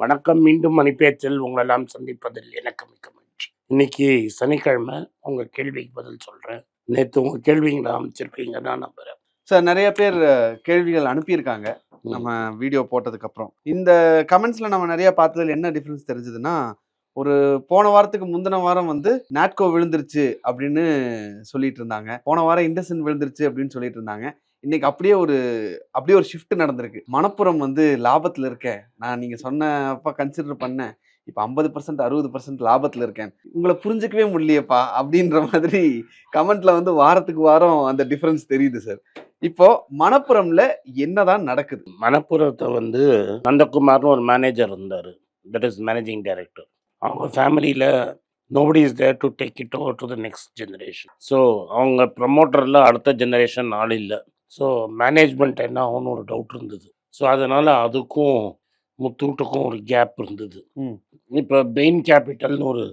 வணக்கம். மீண்டும் மணிப்பேச்சில் உங்களெல்லாம் சந்திப்பதில் எனக்கு மிக்க மகிழ்ச்சி. இன்னைக்கு சனிக்கிழமை. உங்க கேள்விக்கு பதில் சொல்றேன். நேற்று உங்க கேள்விங்களை அமைச்சிருப்பீங்க நான் நம்புறேன். சார் நிறைய பேர் கேள்விகள் அனுப்பியிருக்காங்க. நம்ம வீடியோ போட்டதுக்கு அப்புறம் இந்த கமெண்ட்ஸ்ல நம்ம நிறைய பார்த்ததுல என்ன டிஃபரன்ஸ் தெரிஞ்சதுன்னா ஒரு போன வாரத்துக்கு முந்தின வாரம் வந்து நாட்கோ விழுந்துருச்சு அப்படின்னு சொல்லிட்டு இருந்தாங்க. போன வாரம் இண்டஸ்இன் விழுந்துருச்சு அப்படின்னு சொல்லிட்டு இருந்தாங்க. இன்னைக்கு அப்படியே ஒரு அப்படியே ஒரு ஷிஃப்ட் நடந்திருக்கு. மணப்புறம் வந்து லாபத்தில் இருக்கேன். நான் நீங்கள் சொன்னப்ப கன்சிடர் பண்ணேன். இப்போ ஐம்பது பர்சன்ட் அறுபது பர்சன்ட் லாபத்தில் இருக்கேன். உங்களை புரிஞ்சுக்கவே முடியலையேப்பா அப்படின்ற மாதிரி கமெண்ட்ல வந்து வாரத்துக்கு வாரம் அந்த டிஃப்ரென்ஸ் தெரியுது சார் இப்போ மணப்புறம்ல என்னதான் நடக்குது? மணப்புறத்தை வந்து நந்தகுமார்னு ஒரு மேனேஜர் இருந்தார். தட் இஸ் மேனேஜிங் டைரக்டர் அவங்க ஃபேமிலியில் nobody is there to take it over to the next generation so அவங்க ப்ரமோட்டரில் அடுத்த ஜென்ரேஷன் ஆள் இல்லை. ஸோ மேனேஜ்மெண்ட் என்ன ஆகும்னு ஒரு டவுட் இருந்தது. ஸோ அதனால் அதுக்கும் முத்தூட்டுக்கும் ஒரு கேப் இருந்தது. இப்போ பெயின் கேபிட்டல்னு ஒரு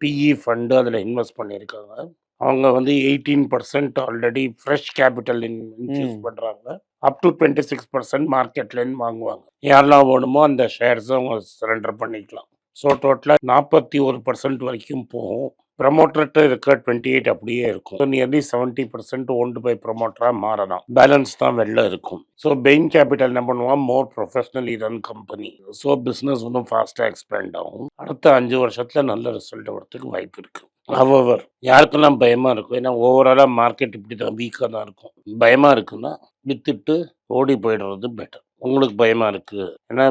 பிஇ ஃபண்டு அதில் இன்வெஸ்ட் பண்ணியிருக்காங்க. அவங்க வந்து eighteen percent already fresh capital infuse. பண்ணுறாங்க up to twenty six percent மார்க்கெட்லேருந்து வாங்குவாங்க. யாரெல்லாம் வேணுமோ அந்த ஷேர்ஸை அவங்க சரண்டர் பண்ணிக்கலாம். ஸோ டோட்டலாக நாற்பத்தி ஒரு பர்சன்ட் வரைக்கும் போகும். ப்ரமோட்டர்கிட்ட இருக்க டுவெண்ட்டி எயிட் அப்படியே இருக்கும். So nearly seventy percent owned by ப்ரமோட்டராக மாறலாம். பேலன்ஸ் தான் வெளில இருக்கும். ஸோ பெயின் கேபிட்டல் என்ன பண்ணுவான்? More professionally run company so business இன்னும் ஃபாஸ்ட்டாக எக்ஸ்பேண்ட் ஆகும். அடுத்த அஞ்சு வருஷத்தில் நல்ல ரிசல்ட் வரத்துக்கு வாய்ப்பு இருக்குது அவ்வவர் யாருக்கெல்லாம் பயமாக இருக்கும்? ஏன்னா ஓவராலாக மார்க்கெட் இப்படி தான் வீக்காக தான் இருக்கும். பயமாக இருக்குன்னா வித்துட்டு ஓடி போயிடுறது பெட்டர் உங்களுக்கு பயமாக இருக்குது ஏன்னா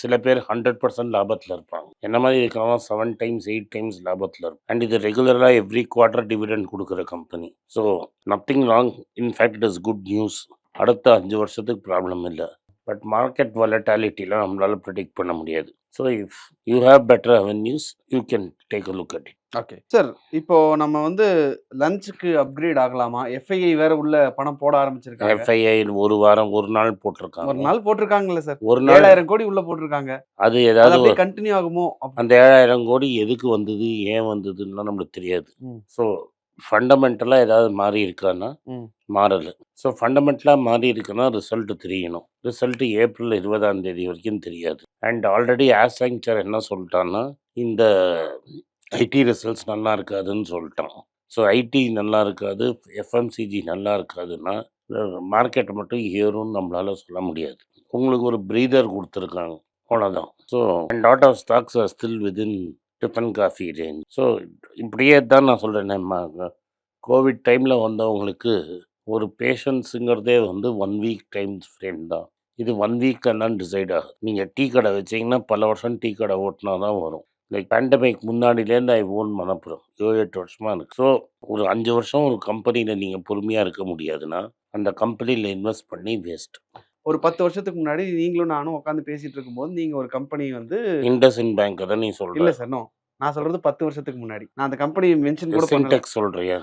சில பேர் ஹண்ட்ரட் பர்சன்ட் லாபத்தில் இருப்பாங்க. என்ன மாதிரி இருக்கிறவங்க செவன் டைம்ஸ் எயிட் டைம்ஸ் லாபத்தில் இருக்கும். அண்ட் இது ரெகுலராக எவ்ரி குவார்டர் டிவிடெண்ட் கொடுக்குற company so nothing wrong in fact it is good news அடுத்த அஞ்சு வருஷத்துக்கு ப்ராப்ளம் இல்லை. பட் மார்க்கெட் வலட்டாலிட்டிலாம் நம்மளால ப்ரிடிக்ட் பண்ண முடியாது. So if you have better avenues you can take a look at it okay. Sir இப்போ நம்ம வந்து லஞ்சுக்கு அப்கிரேட் ஆகலாமா? எஃப்ஐஐ வேற உள்ள பணம் போட ஆரம்பிச்சிருக்காங்க. எஃப்ஐஐ ஒரு வாரம் ஒரு நாள் ஒரு போட்டிருக்காங்க நாள் போட்டிருக்காங்கல்ல சார். ஒரு நாள் ஏழாயிரம் கோடி உள்ள போட்டிருக்காங்க. அது ஏதாவது ஒரு- கண்டினியூ ஆகுமோ? அந்த ஏழாயிரம் கோடி எதுக்கு வந்தது ஏன் வந்ததுன்னா நம்மளுக்கு தெரியாது. ஸோ ஃபண்டமெண்டலாக ஏதாவது மாறி இருக்கான்னா. மாறலை. ஸோ ஃபண்டமெண்டலாக மாறி இருக்குன்னா ரிசல்ட் தெரியணும். ரிசல்ட் ஏப்ரல் இருபதாம் தேதி வரைக்கும் தெரியாது. அண்ட் ஆல்ரெடி ஆசாங்சர் என்ன சொல்லிட்டான்னா இந்த ஐடி ரிசல்ட்ஸ் நல்லா இருக்காதுன்னு சொல்லிட்டான். ஸோ ஐடி நல்லா இருக்காது எஃப்எம்சிஜி நல்லா இருக்காதுன்னா மார்க்கெட் மட்டும் ஏறும்னு நம்மளால சொல்ல முடியாது. உங்களுக்கு ஒரு ப்ரீதர் கொடுத்துருக்காங்க அவ்வளோதான் so and lot of stocks are still within tiffin coffee range so இப்படியே தான் நான் சொல்கிறேன் கோவிட் டைமில் வந்தவங்களுக்கு ஒரு பேஷன்ஸுங்கிறதே வந்து ஒன் வீக் டைம் ஃப்ரேம் தான். இது ஒன் வீக் எல்லாம் டிசைட் ஆகுது. நீங்கள் டீ கடை வச்சீங்கன்னா பல வருஷம் டீ கடை ஓட்டினா தான் வரும். லைக் பேண்டமிக் முன்னாடிலேருந்து ஐ ஓன் மனப்புறம். ஏழு எட்டு வருஷமாக இருக்கு. ஸோ ஒரு அஞ்சு வருஷம் ஒரு கம்பெனியில் நீங்கள் பொறுமையாக இருக்க முடியாதுன்னா அந்த கம்பெனியில் இன்வெஸ்ட் பண்ணி வேஸ்ட் ஒரு பத்து வருஷத்துக்கு முன்னாடி நீங்களும் நானும் உட்காந்து பேசிட்டு இருக்கும்போது நீங்க ஒரு கம்பெனி வந்து இண்டஸ் இன் பேங்க் தான் நீ இல்ல சொல்கிற சார் நோ நான் சொல்றது பத்து வருஷத்துக்கு முன்னாடி. நான் அந்த கம்பெனி மென்ஷன் கூட சின்டெக்ஸ் சொல்கிறியா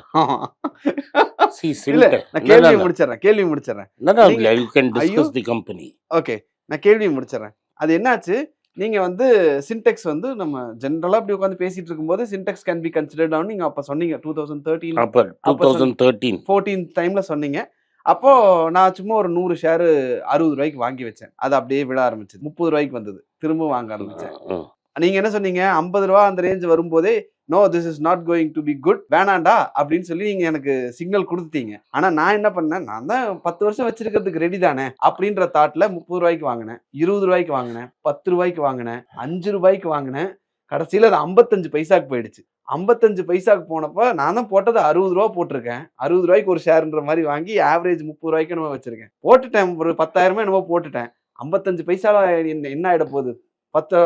சி இல்ல சின்டெக் நான்? கேள்வி முடிச்சிடறேன் கேள்வி முடிச்சிடறேன் நீங்க- யூ கேன் ஐயோ. டிஸ்கஸ் தி கம்பெனி ஓகே நான் கேள்வி முடிச்சிடறேன் அது என்னாச்சு? நீங்க வந்து சின்டெக்ஸ் வந்து நம்ம ஜென்ரலா அப்படி உட்காந்து பேசிட்டு இருக்கும்போது Sintex can be considered on நீங்க அப்ப சொன்னீங்க. டூ தௌசண்ட் தேர்ட்டீன் அப்போ டூ தௌசண்ட் தேர்ட்டீன் ஃபோர்டீன் டைம்ல சொன்னீங்க. அப்போ நான் சும்மா ஒரு நூறு ஷேரு அறுபது ரூபாய்க்கு வாங்கி வச்சேன். அது அப்படியே விழ ஆரம்பிச்சது. முப்பது ரூபாய்க்கு வந்தது. திரும்ப வாங்க ஆரம்பிச்சேன். நீங்க என்ன சொன்னீங்க? ஐம்பது ரூபா அந்த ரேஞ்ச் வரும்போதே no this is not going to be good வேணாண்டா அப்படின்னு சொல்லி நீங்க எனக்கு சிக்னல் கொடுத்தீங்க ஆனா நான் என்ன பண்ணேன்? நான் தான் பத்து வருஷம் வச்சிருக்கிறதுக்கு ரெடி தானே அப்படின்ற தாட்ல முப்பது ரூபாய்க்கு வாங்கினேன் இருபது ரூபாய்க்கு வாங்கினேன் பத்து ரூபாய்க்கு வாங்கினேன் அஞ்சு ரூபாய்க்கு வாங்கினேன். கடைசியில அது ஐம்பத்தஞ்சு பைசாக்கு போயிடுச்சு. ஐம்பத்தஞ்சு பைசாக்கு போனப்ப நான் தான் போட்டது அறுபது ரூபா போட்டிருக்கேன். அறுபது ரூபாய்க்கு ஒரு ஷேர்ன்ற மாதிரி வாங்கி ஆவரேஜ் முப்பது ரூபாய்க்கு என்னமோ வச்சிருக்கேன். போட்டுட்டேன் ஒரு பத்தாயிரமே என்னமோ போட்டுட்டேன். ஐம்பத்தஞ்சு பைசால என்ன என்ன போகுது? பத்து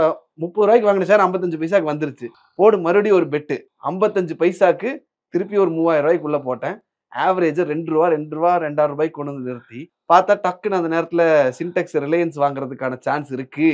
முப்பது ரூபாய்க்கு வாங்கின சார் ஐம்பத்தஞ்சு பைசாக்கு வந்துருச்சு. போடு மறுபடியும் ஒரு பெட்டு ஐம்பத்தஞ்சு பைசாக்கு திருப்பி ஒரு மூவாயிரம் ரூபாய்க்குள்ள போட்டேன். ஆவரேஜ் ரெண்டு ரூபா ரெண்டு ரூபா ரெண்டாயிரம் ரூபாய்க்கு கொண்டு வந்து நிறுத்தி. பார்த்தா டக்குன்னு அந்த நேரத்தில் சின்டெக்ஸ் ரிலையன்ஸ் வாங்குறதுக்கான சான்ஸ் இருக்கு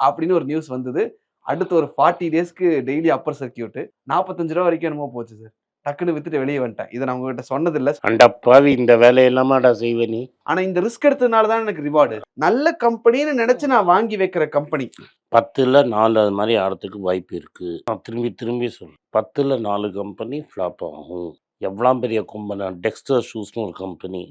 அப்படின்னு ஒரு நியூஸ் வந்தது. அடுத்து ஒரு ஃபார்ட்டி டேஸ்க்கு டெய்லி அப்பர் சர்க்கியூட்டு நாற்பத்தஞ்சு ரூபா வரைக்கும் என்னமோ போச்சு சார் டக்குன்னு வித்துட்டு வெளியே வந்துட்டேன். இதை நான் உங்ககிட்ட சொன்னதில்ல. அண்டப்பாவி இந்த வேலையெல்லாமாடா செய்வ நீ ஆனா இந்த ரிஸ்க் எடுத்ததுனால தான் எனக்கு ரிவார்டு நல்ல கம்பெனின்னு நினைச்சு நான் வாங்கி வைக்கிற கம்பெனி பத்துல நாலு அது மாதிரி ஆறதுக்கு வாய்ப்பு இருக்கு. நான் திரும்பி திரும்பி சொல்றேன். பத்துல நாலு கம்பெனி ஃப்ளாப் ஆகும். எவ்வளோ பெரிய கம்பெனி டெக்ஸ்டர் ஷூஸ்னு ஒரு கம்பெனி.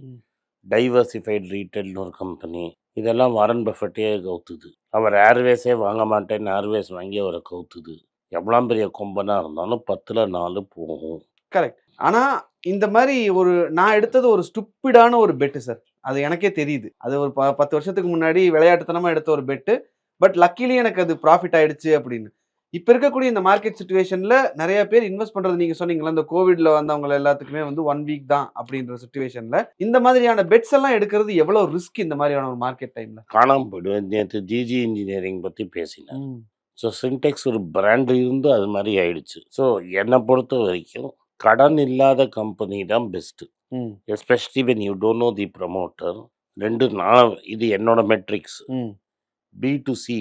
டைவர்சிஃபைட் ரீட்டைல்னு ஒரு கம்பெனி இதெல்லாம் வாரன் பஃபெட்டே கவுத்துது. அவர் ஏர்வேஸே வாங்க மாட்டேன்னு ஏர்வேஸ் வாங்கி அவரை கவுத்துது. எவ்வளோ பெரிய கொம்பனாக இருந்தாலும் பத்தில் நாலு போகும். கரெக்ட் ஆனா இந்த மாதிரி ஒரு நான் எடுத்தது ஒரு ஸ்டூப்பிடான ஒரு பெட்டு சார் அது எனக்கே தெரியுது. அது ஒரு ப- பத்து வருஷத்துக்கு முன்னாடி விளையாட்டுத்தனமா எடுத்த ஒரு பெட்டு பட் லக்கிலி எனக்கு அது ப்ராஃபிட் ஆயிடுச்சு அப்படின்னு. இப்ப இருக்கக்கூடிய இந்த மார்க்கெட் சுச்சுவேஷன்ல நிறைய பேர் இன்வெஸ்ட் பண்றது நீங்க சொன்னீங்களா இந்த கோவிட்ல வந்தவங்க எல்லாத்துக்குமே வந்து ஒன் வீக் தான் அப்படின்ற சுச்சுவேஷன்ல இந்த மாதிரியான பெட்ஸ் எல்லாம் எடுக்கிறது எவ்வளவு ரிஸ்க் இந்த மாதிரியான ஒரு மார்க்கெட் டைம்ல காணாமல் போயிடுவேன் நேற்று ஜிஜி இன்ஜினியரிங் பற்றி பேசினேன் ஸோ சின்டெக்ஸ் ஒரு பிராண்ட் இருந்து அது மாதிரி ஆயிடுச்சு. ஸோ என்னை பொறுத்த வரைக்கும் கடன் இல்லாத கம்பெனி தான் best especially when you don't know the promoter ரெண்டு நான் இது என்னோட மெட்ரிக்ஸ் பி டு சி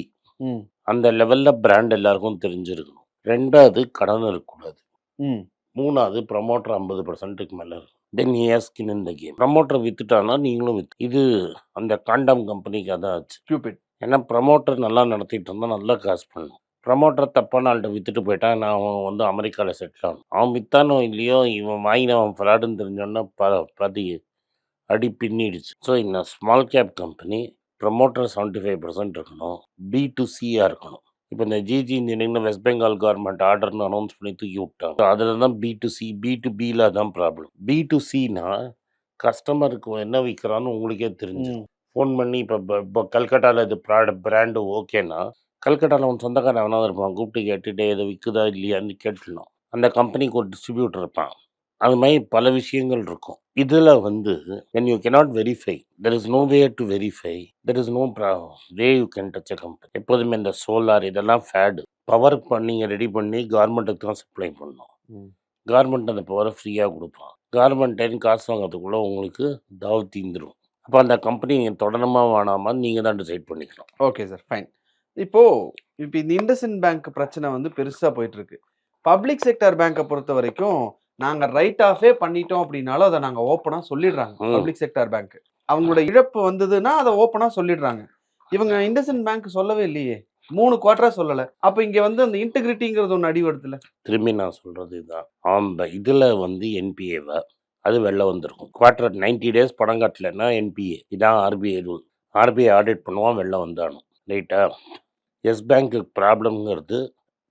அந்த லெவலில் பிராண்ட் எல்லாருக்கும் தெரிஞ்சிருக்கணும். ரெண்டாவது கடன் இருக்கக்கூடாது. ம். மூணாவது ப்ரமோட்டர் ஐம்பது பர்சன்ட்டுக்கு மேலே இருக்கும் தென் ஸ்கின் இந்த கேம் ப்ரமோட்டர் வித்துட்டானா நீங்களும் வித்து. இது அந்த காண்டம் கம்பெனிக்கு அதான் ஆச்சு. ஸ்டூபிட் ஏன்னா ப்ரமோட்டர் நல்லா நடத்திட்டு இருந்தால் நல்லா காசு பண்ணும். ப்ரமோட்டர் தப்பான ஆள்கிட்ட வித்துட்டு போயிட்டான் நான் அவன் வந்து அமெரிக்காவில் செட்டில் ஆகணும். அவன் வித்தானோ இல்லையோ இவன் வாங்கினவன் ஃப்ராடுன்னு தெரிஞ்சோன்னா ப பதி அடி பின்னிடுச்சு. ஸோ இந்த small cap company promoter seventy five percent இருக்கணும் பி டு சியாக இருக்கணும். இப்போ இந்த GG engineering West Bengal government ஆர்டர்னு announce பண்ணி தூக்கி விட்டாங்க. அதில் தான் B to C B to பியில் தான் ப்ராப்ளம் பி டு சினா கஸ்டமருக்கு என்ன விற்கிறான்னு உங்களுக்கே தெரிஞ்சு ஃபோன் பண்ணி இப்போ இப்போ கல்கட்டாவில் இது ப்ராட பிராண்டு ஓகேனா கல்கட்டாவில் அவன் சொந்தக்காரன் எவனாவது இருப்பான். கூப்பிட்டு கேட்டுட்டு இதை விற்குதா இல்லையான்னு கேட்டுடணும் அந்த கம்பெனிக்கு ஒரு டிஸ்ட்ரிபியூட்டர் இருப்பான். அது மாதிரி பல விஷயங்கள் இருக்கும். இதில் வந்து when you cannot verify there is no way to verify there is no way you can touch a company எப்போதுமே இந்த சோலார் இதெல்லாம் ஃபேடு பவர் நீங்கள் ரெடி பண்ணி கவர்மெண்ட்டுக்கு தான் சப்ளை பண்ணணும். கவர்மெண்ட் அந்த பவரை ஃப்ரீயாக கொடுப்பான். கவர்மெண்ட் காசு வாங்கிறதுக்குள்ளே உங்களுக்கு தாவ் தீந்துடும் அப்போ அந்த கம்பெனி நீங்கள் தொடரமா வேணாமா நீங்கள் தான் டிசைட் பண்ணிக்கலாம் ஓகே சார் ஃபைன் இப்போ இப்போ இந்த இண்டஸ்இன் பேங்க் பிரச்சனை வந்து பெருசா போயிட்டு இருக்கு பப்ளிக் செக்டர் பேங்கை பொறுத்த வரைக்கும் நாங்க ரைட் ஆஃபே பண்ணிட்டோம் அப்படின்னாலும் அதை நாங்க ஓப்பனா சொல்லிடுறாங்க. Public sector bank. அவங்களோட இழப்பு வந்ததுன்னா அதை ஓப்பனா சொல்லிடுறாங்க. இவங்க இண்டஸ்இன் பேங்க் சொல்லவே இல்லையே மூணு குவார்டரா சொல்லல. அப்ப இங்க வந்து அந்த இன்டெகிரிட்டிங்கிறது ஒன்று அடிபடுத்துல. திரும்பி நான் சொல்கிறது இதுதான். ஆம்ப இதில் வந்து என்பிஏவை அது வெளில வந்திருக்கும். குவார்டர் 90 டேஸ் பணம் கட்டலைன்னா என்பிஏ இதான் ஆர்பிஐ ரூல். ஆர்பிஐ ஆடிட் பண்ணுவான் வெளில வந்தானும். ரைட்டா? எஸ் பேங்க்கு ப்ராப்ளம்ங்கிறது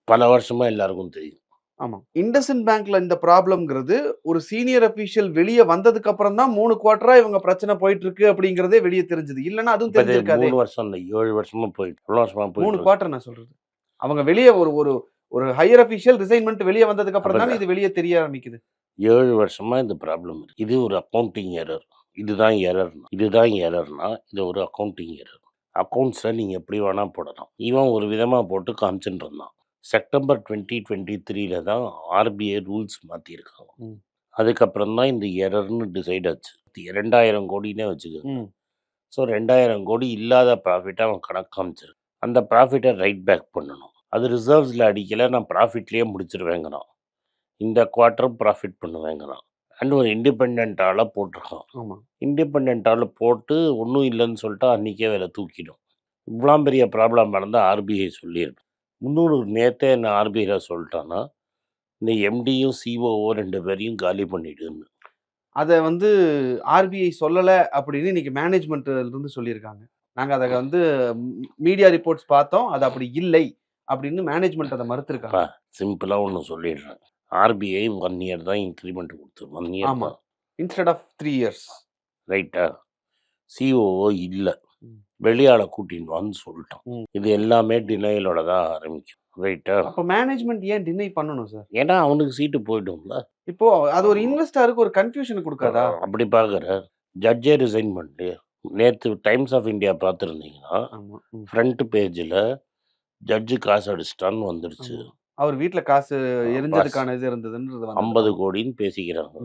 பல வருஷமாக எல்லாருக்கும் தெரியும். ஆமா. இண்டஸ்இன் பேங்க்ல இந்த ப்ராப்ளம்ங்கிறது ஒரு சீனியர் அபிஷியல் வெளியே வந்ததுக்கு அப்புறம் தான் மூணு குவார்டரா இவங்க பிரச்சனை போயிட்டு இருக்கு அப்படிங்கறதே வெளியே தெரிஞ்சது. இல்லைன்னா அதுவும் தெரிஞ்சிருக்காது. மூணு வருஷம் இல்லை ஏழு வருஷமாக போயிட்டு எவ்வளோ வருஷமாக மூணு குவார்டர் நான் சொல்றது. அவங்க வெளியே ஒரு ஒரு ஒரு ஹையர் அபிஷியல் ரிசைன்மெண்ட் வெளியே வந்ததுக்கு அப்புறம் தான் இது வெளியே தெரிய ஆரம்பிக்குது. ஏழு வருஷமாக இந்த ப்ராப்ளம் இருக்கு. இது ஒரு அக்கௌண்டிங் எரர் இதுதான் எரர்னா இதுதான் எரர்னா இது ஒரு அக்கௌண்டிங் எரர் அக்கௌண்ட்ஸில் நீங்கள் எப்படி வேணால் போடலாம். இவன் ஒரு விதமாக போட்டு காமிச்சுட்டு இருந்தான். செப்டம்பர் டுவெண்ட்டி டுவெண்ட்டி த்ரீல தான் ஆர்பிஐ ரூல்ஸ் மாற்றிருக்காங்க. அதுக்கப்புறம் தான் இந்த எரர்னு டிசைட் ஆச்சு. ரெண்டாயிரம் கோடினே வச்சுக்கோங்க. ஸோ ரெண்டாயிரம் கோடி இல்லாத ப்ராஃபிட்டை அவன் கணக்கு காமிச்சிருக்கு அந்த ப்ராஃபிட்டை ரைட் பேக் பண்ணணும். அது ரிசர்வ்ஸில் அடிக்கலை நான் ப்ராஃபிட்லேயே முடிச்சிருவேங்கிறான். இந்த குவார்ட்டரும் ப்ராஃபிட் பண்ணுவேங்கிறான். அண்ட் ஒரு இண்டிபெண்ட் ஆளாக போட்டிருக்கான். ஆமா. இண்டிபெண்ட் ஆள் போட்டு ஒன்றும் இல்லைன்னு சொல்லிட்டு அன்றைக்கே வேலை தூக்கிடும். இவ்வளோ பெரிய ப்ராப்ளம் நடந்தால் ஆர்பிஐ சொல்லியிருக்கு முந்நூறு நேற்றே என்ன ஆர்பிஐயில் சொல்லிட்டான்னா இந்த எம்டியும் சிஓஓ ரெண்டு பேரையும் காலி பண்ணிடுன்னு. அதை வந்து ஆர்பிஐ சொல்லல அப்படின்னு இன்னைக்கு மேனேஜ்மெண்ட்ல இருந்து சொல்லியிருக்காங்க. நாங்க அதை வந்து மீடியா ரிப்போர்ட்ஸ் பார்த்தோம் அது அப்படி இல்லை அப்படின்னு மேனேஜ்மெண்ட் அதை மறுத்திருக்காங்க. சிம்பிளாக ஒன்று சொல்லிடுறேன். ஆர்பிஐ ஒன் இயர் தான் இன்க்ரிமெண்ட் கொடுத்து one year instead of three years ரைட்டா சிஓஓ இல்லை. வெளியாளை கூட்டின்னு வான்னு சொல்லிட்டான் ம். இது எல்லாமே டினையலோட தான் ஆரம்பிக்கும். ரைட்டா அப்ப மேனேஜ்மெண்ட் ஏன் டினை பண்ணணும் சார் ஏன்னா அவனுக்கு சீட்டு போயிடும்ல. இப்போ அது ஒரு இன்வெஸ்டருக்கு ஒரு கன்ஃபியூஷன் கொடுக்காதா? அப்படி பார்க்குற ஜட்ஜே ரிசைன் பண்ணிட்டு நேற்று டைம்ஸ் ஆஃப் இந்தியா பார்த்துருந்தீங்கன்னா ஃப்ரண்ட் பேஜில் ஜட்ஜு காசு அடிச்சிட்டான்னு வந்துடுச்சு ஆமா. அவர் வீட்ல காசு எரிஞ்சதுக்கான இது இருந்ததுன்றது. ஐம்பது கோடின்னு பேசிக்கிறாங்க.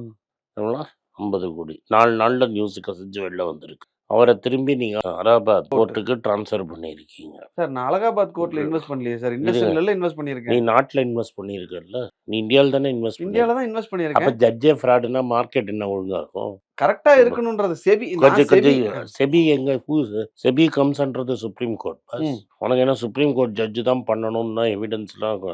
ஐம்பது கோடி. நாலு நாளில் நியூஸு கசிஞ்சு வெளில வந்திருக்கு. அவரை திரும்பி நீங்கள் அலகாபாத் கோர்ட்டுக்கு ட்ரான்ஸ்ஃபர் பண்ணியிருக்கீங்க. சார் நான் அலகாபாத் கோர்ட்ல இன்வெஸ்ட் பண்ணலையே சார். இண்டஸ்ட்ரியல்ல இன்வெஸ்ட் நீ பண்ணியிருக்கேன். நாட்டில் இன்வெஸ்ட் பண்ணியிருக்கல நீ இந்தியாவில் தானே இன்வெஸ்ட் பண்ணி இந்தியால தான் இன்வெஸ்ட் அப்போ பண்ணியிருக்கேன் ஜட்ஜே ஃப்ராடுனா மார்க்கெட் என்ன ஒழுங்கா இருக்கும்? கரெக்டா இருக்கணும்ன்றது செபி கொஞ்சம் செபி கொஞ்சம் செபி எங்க செபி கம்ஸ்ன்றது சுப்ரீம் கோர்ட். உனக்கு என்ன சுப்ரீம் கோர்ட் ஜட்ஜு தான் பண்ணணும்னா எவிடன்ஸ்லாம்.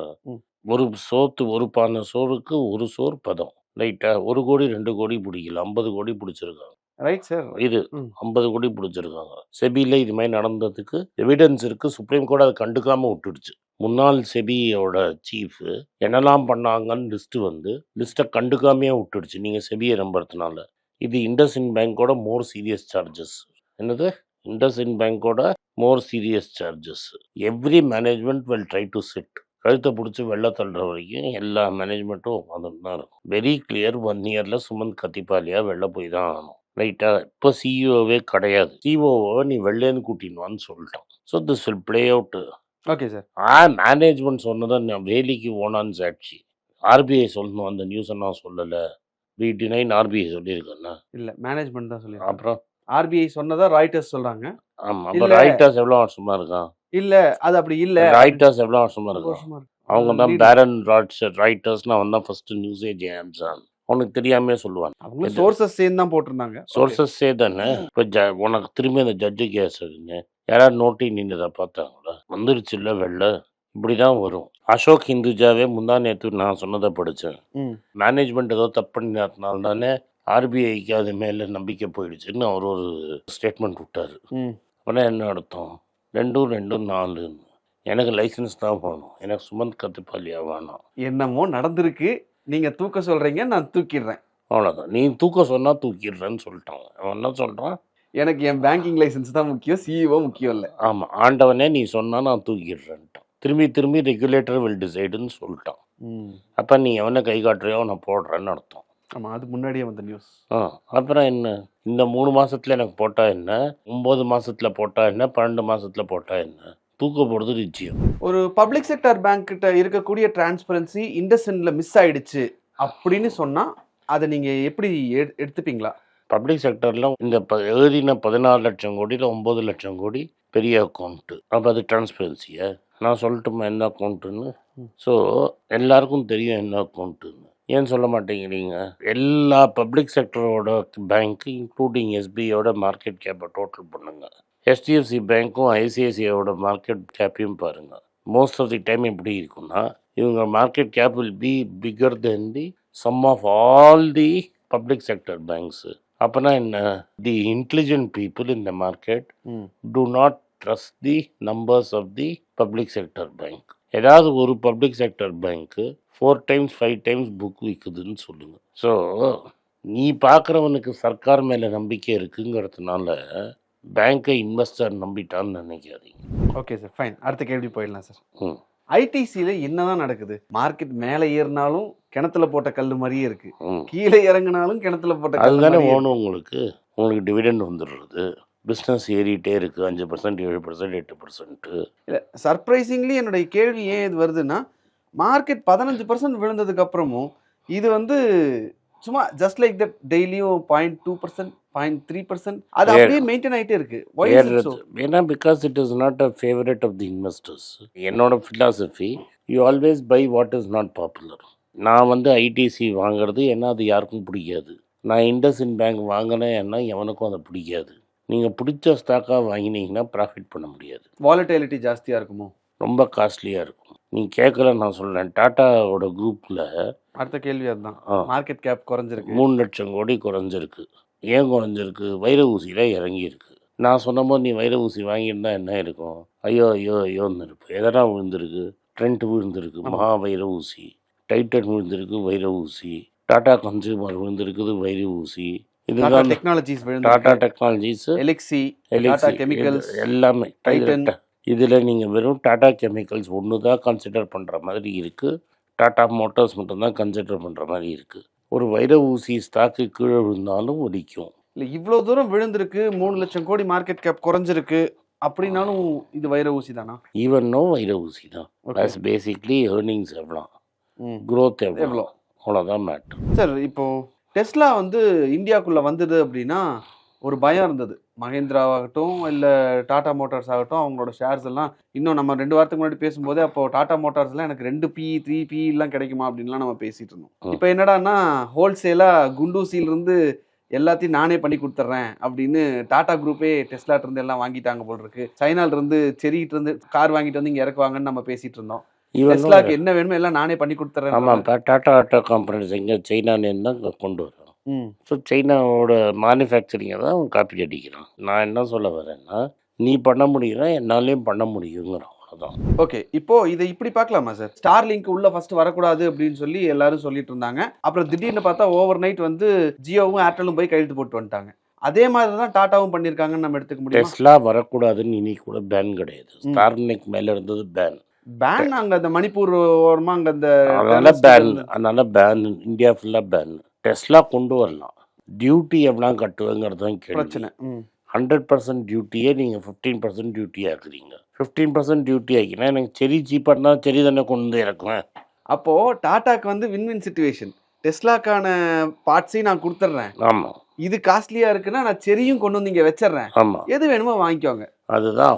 ஒரு சோத்து ஒரு பானை சோறுக்கு ஒரு சோறு பதம் ரைட்டா ஒரு கோடி ரெண்டு கோடி பிடிக்கல ஐம்பது கோடி பிடிச்சிருக்காங்க. ரைட் சார் இது. ஐம்பது கோடி பிடிச்சிருக்காங்க. செபியில் இது மாதிரி நடந்ததுக்கு எவிடன்ஸ் இருக்குது சுப்ரீம் கோர்ட் அதை கண்டுக்காமல் விட்டுடுச்சு. முன்னாள் செபியோட சீஃப் என்னெல்லாம் பண்ணாங்கன்னு லிஸ்ட்டு வந்து லிஸ்ட்டை கண்டுக்காமையே விட்டுடுச்சு. நீங்கள் செபியை நம்புறதுனால. இது இண்டஸ்இன் பேங்கோட மோர் சீரியஸ் சார்ஜஸ் என்னது? இண்டஸ்இன் பேங்கோட more serious charges every management will try to set கழுத்தை பிடிச்சி வெள்ளை தள்ளுற வரைக்கும் எல்லா மேனேஜ்மெண்ட்டும் உட்காந்துட்டு தான் இருக்கும். வெரி கிளியர் ஒன் இயரில் சுமந்த் கத்திப்பாலியா வெளில போய் தான் ஆகணும். ரைட்டா? இப்போ சிஇஓவே கிடையாது. சிஓவை நீ வெள்ளேன்னு கூட்டின்வான்னு சொல்லிட்டான். So this will play out okay sir ah management சொன்னதை நான் வேலிக்கு ஓனான்னு சாட்சி. ஆர்பிஐ சொல்லணும் அந்த நியூஸை நான் சொல்லலை. பிடி நைன் ஆர்பிஐ சொல்லியிருக்கேன்னா? இல்ல மேனேஜ்மெண்ட் தான் சொல்லியிருக்காங்க. அப்புறம்? ஆர்பிஐ சொன்னதா ராய்டர்ஸ் சொல்றாங்க. ஆமாம் அப்போ. ராய்டாஸ் எவ்வளோ வருஷமா இருக்கான் இல்ல அது அப்படி இல்ல. ராய்டாஸ் எவ்வளோ வருஷமா இருக்கான் வருஷமா இருக்கு. அவங்க தான். பேரன் ராட்ஸ் ரைட்டர்ஸ்னு அவன் தான் ஃபர்ஸ்ட் நியூஸே ஜேம்சான் அவனுக்கு தெரியாமே சொல்லுவான் அவங்க சோர்சஸ் சேர்ந்து தான் போட்டிருந்தாங்க. சோர்சஸே தானே இப்போ ஜ உனக்கு திரும்பி அந்த ஜட்ஜு கேஸ் இருக்குங்க யாராவது நோட்டி நின்றதை பார்த்தாங்களா? வந்துருச்சு இல்லை வெளில இப்படி தான் வரும். அசோக் ஹிந்துஜாவே முந்தா நேற்று நான் சொன்னதை படித்தேன். மேனேஜ்மெண்ட் ஏதோ தப்பு பண்ணினால தானே ஆர்பிஐக்கு அது மேலே நம்பிக்கை போயிடுச்சுன்னு அவர் ஒரு ஸ்டேட்மெண்ட் விட்டார். உடனே என்ன அர்த்தம்? ரெண்டும் ரெண்டும் நாலுன்னு. எனக்கு லைசன்ஸ் தான் வேணும். எனக்கு சுமந்த் கத்துப்பாலியா வேணாம். என்னமோ நடந்திருக்கு. நீங்க தூக்க சொல்றீங்க நான் தூக்கிடுறேன். அவ்வளோதான் நீ தூக்க சொன்னால் தூக்கிடுறேன்னு சொல்லிட்டாங்க அவன் என்ன சொல்கிறான் எனக்கு என் பேங்கிங் லைசென்ஸ் தான் முக்கியம் சிஇஓ முக்கியம் இல்ல. ஆமாம் ஆண்டவனே நீ சொன்னா நான் தூக்கிடுறேன்ட்டான். திரும்பி திரும்பி ரெகுலேட்டர் வில் டிசைடுன்னு சொல்லிட்டான். அப்போ நீ எவனை கை காட்டுறியோ நான் போடுறேன்னு அர்த்தம். ஆமா அது முன்னாடியே வந்த நியூஸ் ஆ அப்புறம் என்ன? இந்த மூணு மாசத்துல எனக்கு போட்டா என்ன? ஒம்பது மாசத்துல போட்டா என்ன? பன்னெண்டு மாசத்துல போட்டா என்ன? தூக்க போடுறது நிச்சயம். ஒரு பப்ளிக் செக்டர் பேங்க் கிட்ட இருக்கக்கூடிய டிரான்ஸ்பரன்சி இண்டஸ்இன்ல மிஸ் ஆயிடுச்சு அப்படின்னு சொன்னா அதை நீங்க எப்படி எடு- எடுத்துப்பீங்களா? பப்ளிக் செக்டரில் இந்த ப எழுதின பதினாறு லட்சம் கோடியில் ஒம்பது லட்சம் கோடி பெரிய அக்கௌண்ட்டு அப்போ அது டிரான்ஸ்பரன்சியா நான் சொல்லட்டுமா என்ன அக்கௌண்ட்டுன்னு. ஸோ எல்லாருக்கும் தெரியும் என்ன அக்கௌண்ட்டுன்னு ஏன் சொல்ல மாட்டேங்கிறீங்க? எல்லா பப்ளிக் செக்டரோட பேங்க் இன்க்ளூடிங் எஸ்பிஐயோட மார்க்கெட் கேப்பை டோட்டல் பண்ணுங்க. ஹெச்டிஎஃப்சி பேங்க்கும் ஐசிஐசிஐயோட மார்க்கெட் கேப்பையும் பாருங்க. மோஸ்ட் ஆஃப் தி டைம் எப்படி இருக்கும்னா இவங்க market cap will be bigger than the sum of all the public sector banks அப்போனா என்ன? The intelligent people in the market do not trust the numbers of the public sector bank. ஏதாவது ஒரு public sector பேங்க்கு four times five times book விற்குதுன்னு சொல்லுங்க. So நீ பார்க்குறவனுக்கு சர்க்கார் மேலே நம்பிக்கை இருக்குங்கிறதுனால பேங்க்கை investor நம்பிட்டான்னு நினைக்காதீங்க. ஓகே சார் ஃபைன் அடுத்த கேள்வி போயிடலாம் சார். ம். ஐடிசியில் என்னதான் நடக்குது? மார்க்கெட் மேலே ஏறினாலும் கிணத்துல போட்ட கல் மாதிரியே இருக்கு. கீழே இறங்குனாலும் கிணத்துல போட்ட அதுதானே. ஓணும் உங்களுக்கு? உங்களுக்கு டிவிடெண்ட் வந்துடுறது. பிஸ்னஸ் ஏறிட்டே இருக்குது அஞ்சு பர்சன்ட் ஏழு பர்சன்ட் எட்டு பர்சன்ட்டு இல்ல சர்ப்ரைசிங்லி என்னுடைய கேள்வி ஏன் இது வருதுன்னா மார்க்கெட் பதினஞ்சு பர்சன்ட் விழுந்ததுக்கு அப்புறமும் இது வந்து சும்மா ஜஸ்ட் லைக் தட் டெய்லியும் point two percent point three percent. அது. அப்படியே மெயின்டைன் ஆயிட்டே இருக்கு? ஏன்னா because it is not a favourite of the investors என்னோட philosophy you always buy what is not popular நான் வந்து ஐடிசி வாங்குறது ஏன்னா அது யாருக்கும் பிடிக்காது. நான் இண்டஸ்இன் பேங்க் வாங்கினேன் ஏன்னா எவனுக்கும் அதை பிடிக்காது. நீங்கள் பிடிச்ச ஸ்டாக்காக வாங்கினீங்கன்னா ப்ராஃபிட் பண்ண முடியாது. வாலட்டிலிட்டி ஜாஸ்தியா இருக்குமோ? ரொம்ப காஸ்ட்லியாக இருக்கும். நீ கேட்கல நான் சொல்கிறேன் டாட்டாவோட குரூப்பில் அடுத்த கேள்வி அதுதான். மார்க்கெட் கேப் குறைஞ்சிருக்கு. மூணு லட்சம் கோடி குறைஞ்சிருக்கு. ஏன் குறைஞ்சிருக்கு வைர ஊசியில் இறங்கியிருக்கு. நான் சொன்னபோது நீ வைர ஊசி வாங்கியிருந்தா என்ன இருக்கும்? ஐயோ ஐயோ ஐயோன்னு இருப்பு எதனா விழுந்திருக்கு? ட்ரெண்ட் விழுந்திருக்கு. மகா வைர ஊசி. டைட்டன் விழுந்திருக்கு வைர ஊசி. டாடா கன்சூமர் விழுந்திருக்குது வைர ஊசி. இதுதான் technologies Tata technologies Elxsi Tata chemicals எல்லாமே. இதில் நீங்கள் வெறும் டாடா கெமிக்கல்ஸ் ஒன்று தான் கன்சிடர் பண்ணுற மாதிரி இருக்குது டாடா மோட்டார்ஸ் மட்டும்தான் கன்சிடர் பண்ணுற மாதிரி இருக்குது ஒரு வைர ஊசி ஸ்டாக்கு கீழே விழுந்தாலும் ஒலிக்கும் இல்ல இவ்வளவு தூரம் விழுந்திருக்கு மூணு லட்சம் கோடி மார்க்கெட் கேப் குறைஞ்சிருக்கு அப்படின்னாலும் இது வைர ஊசி தானா? ஈவன் நோ வைர ஊசி தான். ப்ளஸ் பேசிக்லி ஏர்னிங்ஸ் எவ்வளோ. க்ரோத் எவ்வளோ எவ்வளோ அவ்வளோதான் மேட்ரு சார் இப்போ டெஸ்லா வந்து இந்தியாக்குள்ள வந்தது அப்படின்னா ஒரு பயம் இருந்தது. மகேந்திராவாகட்டும் இல்லை டாடா மோட்டார்ஸ் ஆகட்டும் அவங்களோட ஷேர்ஸ் எல்லாம் இன்னும் நம்ம ரெண்டு வாரத்துக்கு முன்னாடி பேசும்போதே அப்போ டாடா மோட்டார்ஸ்லாம் எனக்கு ரெண்டு பி த்ரீ பி எல்லாம் கிடைக்குமா அப்படின்லாம் நம்ம பேசிட்டு இருந்தோம். இப்போ என்னடான்னா ஹோல்சேலா குண்டூசில இருந்து எல்லாத்தையும் நானே பண்ணி கொடுத்துட்றேன் அப்படின்னு டாடா குரூப்பே டெஸ்லாட்ட இருந்து எல்லாம் வாங்கிட்டாங்க போல் இருக்கு. சைனால இருந்து செரிகிட்டு இருந்து கார் வாங்கிட்டு வந்து இங்க இறக்குவாங்கன்னு நம்ம பேசிட்டு இருந்தோம். டெஸ்லாக்கு என்ன வேணுமோ எல்லாம் நானே பண்ணி கொடுத்துறேன் ஆமாம் டாடா ஆட்டோ கம்பெனிஸ் எங்கே சைனாலேருந்து தான் கொண்டு வரோம் ம். ஸோ சைனாவோட மேனுஃபேக்சரிங்கை தான் அவன் காப்பி அடிக்கிறான். நான் என்ன சொல்ல வரேன்னா நீ பண்ண முடியும்னா என்னாலையும் பண்ண முடியுங்கிறான் அவ்வளோதான் ஓகே இப்போ இதை இப்படி பார்க்கலாமா சார் ஸ்டார் லிங்க் உள்ள ஃபர்ஸ்ட் வரக்கூடாது அப்படின்னு சொல்லி எல்லாரும் சொல்லிட்டு இருந்தாங்க. அப்புறம் திடீர்னு பார்த்தா ஓவர் நைட் வந்து ஜியோவும் ஏர்டெலும் போய் கையெழுத்து போட்டு வந்துட்டாங்க. அதே மாதிரி தான் டாட்டாவும் பண்ணியிருக்காங்கன்னு நம்ம எடுத்துக்க முடியுமா? டெஸ்லா வரக்கூடாதுன்னு இனி கூட பேன் கிடையாது. ஸ்டார்னிக் மேலே இருந்தது பேன் பேன் அங்க அந்த மணிப்பூர் ஓரமா அங்க அந்த அதனால பேன் அதனால பேன் இந்தியா ஃபுல்லாக பேன் டெஸ்லா கொண்டு வரலாம். டியூட்டி எவ்வளோ கட்டுவேங்கிறது தான் பிரச்சனை. ஹண்ட்ரட் பர்சன்ட் டியூட்டியே நீங்கள் ஃபிஃப்டீன் பர்சன்ட் டியூட்டி ஆக்குறீங்க ஃபிஃப்டீன் பர்சன்ட் டியூட்டி ஆக்கினா எனக்கு செரி சீப்பாக இருந்தால் செரி தானே கொண்டு வந்து இறக்குவேன். அப்போ டாட்டாக்கு வந்து வின் வின் சுச்சுவேஷன் டெஸ்லாக்கான பார்ட்ஸையும் நான் கொடுத்துட்றேன். ஆமாம் இது காஸ்ட்லியா இருக்குன்னா நான் செரியும் கொண்டு வந்து இங்க வச்சிடுறேன். ஆமாம் எது வேணுமோ வாங்கிக்கோங்க. அதுதான்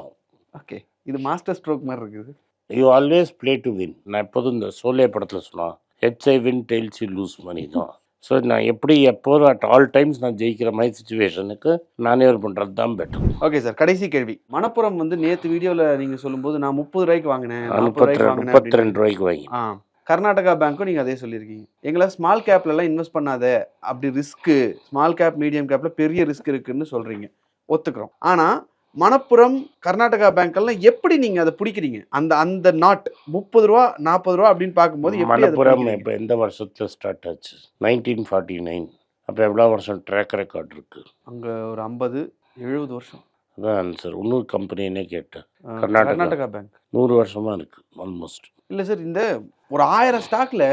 ஓகே. இது மாஸ்டர் ஸ்ட்ரோக் மாதிரி இருக்குது. You always play to win நான் எப்போதும் இந்த சோலே படத்தில் சொன்னான் heads I win tails you lose money தான். ஸோ நான் எப்படி எப்போதும் அட் ஆல் டைம்ஸ் நான் ஜெயிக்கிற மாதிரி சுச்சுவேஷனுக்கு மேனேவர் பண்ணுறது தான் பெட்டர் ஓகே சார் கடைசி கேள்வி. மணப்புறம் வந்து நேத்து வீடியோல நீங்க சொல்லும்போது நான் முப்பது ரூபாய்க்கு வாங்கினேன் முப்பத்தி ரூபாய்க்கு ரெண்டு ரூபாய்க்கு வாங்கி. கர்நாடகா பேங்க்கும் நீங்க அதே சொல்லியிருக்கீங்க. எங்களை ஸ்மால் கேப்ல எல்லாம் இன்வெஸ்ட் பண்ணாத. அப்படி ரிஸ்க் ஸ்மால் கேப் மீடியம் கேப்ல பெரிய ரிஸ்க் இருக்குன்னு சொல்றீங்க. ஒத்துக்கிறோம். ஆனா மணப்புரம் கர்நாடகா பேங்க் எல்லாம் எப்படி நீங்க அதை பிடிக்கிறீங்க? அந்த அந்த நாட் முப்பது ரூபா நாற்பது ரூபா அப்படின்னு பார்க்கும்போது மணப்புறம்? இப்போ எந்த வருஷத்தில் ஸ்டார்ட் ஆச்சு? நைன்டீன் ஃபார்ட்டி நைன் அப்போ எவ்வளோ வருஷம் ட்ராக் ரெக்கார்ட் இருக்குது அங்க ஒரு ஐம்பது எழுபது வருஷம். அதான் ஆன்சர் இன்னொரு கம்பெனின்னே கேட்டேன். கர்நாடகா. கர்நாடகா பேங்க். நூறு வருஷமாக இருக்குது ஆல்மோஸ்ட் இல்ல சார் இந்த ஒரு ஆயிரம் ஸ்டாக்ல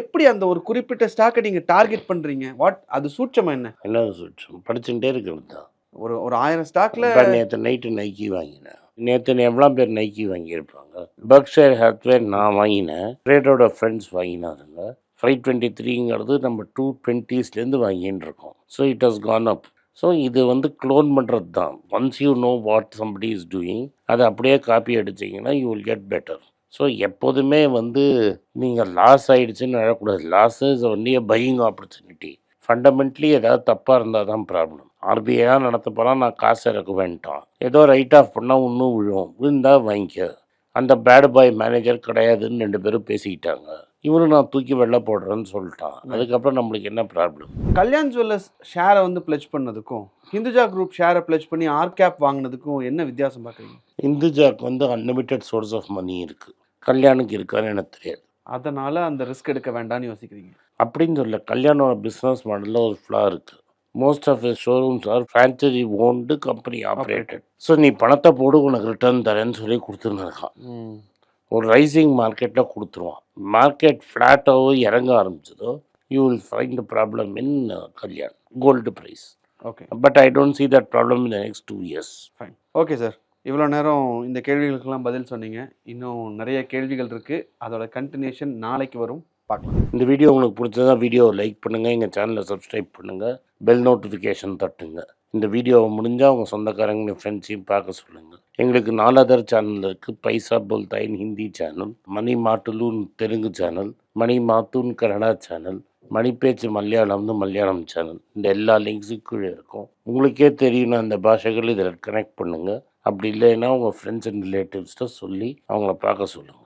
எப்படி அந்த ஒரு குறிப்பிட்ட ஸ்டாக்கை நீங்க டார்கெட் பண்றீங்க? வாட் அது சூட்சமா என்ன? என்ன சுற்றம் படிச்சுட்டே இருக்கிறது தான். ஒரு ஒரு ஆயிரம் ஸ்டாக்ல நேற்று நைட்டு நைக்கி வாங்கினேன். நேற்று எவ்வளோ பேர் நைக்கி வாங்கியிருப்பாங்க? பர்க்ஷேர் ஹாத்வேர் நான் வாங்கினேன். ரேட்டோட ஃப்ரெண்ட்ஸ் வாங்கினாருங்க. ஃபைவ் டுவெண்ட்டி த்ரீங்கிறது நம்ம டூ டுவெண்ட்டீஸ்லேருந்து வாங்கின்னு இருக்கோம் so it has gone up so இது வந்து க்ளோன் பண்ணுறது தான் once you know what somebody is doing அதை அப்படியே காப்பி அடிச்சிங்கன்னா you will get better so எப்போதுமே வந்து நீங்கள் லாஸ் ஆயிடுச்சுன்னு அழக்கூடாது loss is only buying opportunity fundamentally ஏதாவது தப்பாக இருந்தால் தான் ப்ராப்ளம் ஆர்பிஐயாக நடத்த போனால் நான் காசு இறக்க வேண்டாம். ஏதோ ரைட் ஆஃப் பண்ணால் இன்னும் விழும் விழுந்தா வாங்கிக்க. அந்த பேட் பாய் மேனேஜர் கிடையாதுன்னு ரெண்டு பேரும் பேசிக்கிட்டாங்க. இவனும் நான் தூக்கி வெளில போடுறேன்னு சொல்லிட்டான். அதுக்கப்புறம் நம்மளுக்கு என்ன ப்ராப்ளம் கல்யாண் ஜுவல்லர்ஸ் ஷேரை வந்து பிளட்ஜ் பண்ணதுக்கும் ஹிந்துஜா குரூப் ஷேரை பிளட்ஜ் பண்ணி ஆர் கேப் வாங்கினதுக்கும் என்ன வித்தியாசம் பார்க்குறீங்க? இந்துஜாக்கு வந்து அன்லிமிட்டெட் சோர்ஸ் ஆஃப் மணி இருக்குது கல்யாணுக்கு இருக்கான்னு எனக்கு தெரியாது. அதனால அந்த ரிஸ்க் எடுக்க வேண்டாம்னு யோசிக்கிறீங்க. அப்படின்னு சொல்ல கல்யாணோட பிஸ்னஸ் மாடலில் ஒரு ஃப்ளா இருக்குது most of the showrooms are franchisee owned company operated so நீ பணத்தை போடு உனக்கு ரிட்டர்ன் தரேன்னு சொல்லி கொடுத்துருந்துருக்கான். ஒரு ரைசிங் மார்க்கெட்டில் கொடுத்துருவான். மார்க்கெட் ஃப்ளாட்டாவோ இறங்க ஆரம்பிச்சதோ you will find problem in Kalyan gold price okay but I don't see that problem in the next two years fine okay sir இவ்வளோ நேரம் இந்த கேள்விகளுக்கெல்லாம் பதில் சொன்னீங்க. இன்னும் நிறைய கேள்விகள் இருக்கு. அதோட கண்டினியூஷன் நாளைக்கு வரும். பார்க்கலாம். இந்த வீடியோ உங்களுக்கு பிடிச்சதா வீடியோ லைக் பண்ணுங்கள் எங்கள் சேனலை சப்ஸ்கிரைப் பண்ணுங்கள் பெல் நோட்டிஃபிகேஷன் தட்டுங்க. இந்த வீடியோவை முடிஞ்சால் உங்கள் சொந்தக்காரங்க ஃப்ரெண்ட்ஸையும் பார்க்க சொல்லுங்கள் எங்களுக்கு நாலு சேனல் இருக்குது பைசா போல்தாயின் ஹிந்தி சேனல் மணி மாட்டுலூன் தெலுங்கு சேனல் மணி மாத்தூன் கன்னடா சேனல் மணிப்பேச்சு மலையாளம்னு மலையாளம் சேனல் இந்த எல்லா லிங்க்ஸும் கீழே இருக்கும். உங்களுக்கே தெரியும் அந்த பாஷைகள் இதில் கனெக்ட் பண்ணுங்கள் அப்படி இல்லைன்னா உங்கள் ஃப்ரெண்ட்ஸ் அண்ட் ரிலேட்டிவ்ஸ்ட்ட சொல்லி அவங்கள பார்க்க சொல்லுங்கள்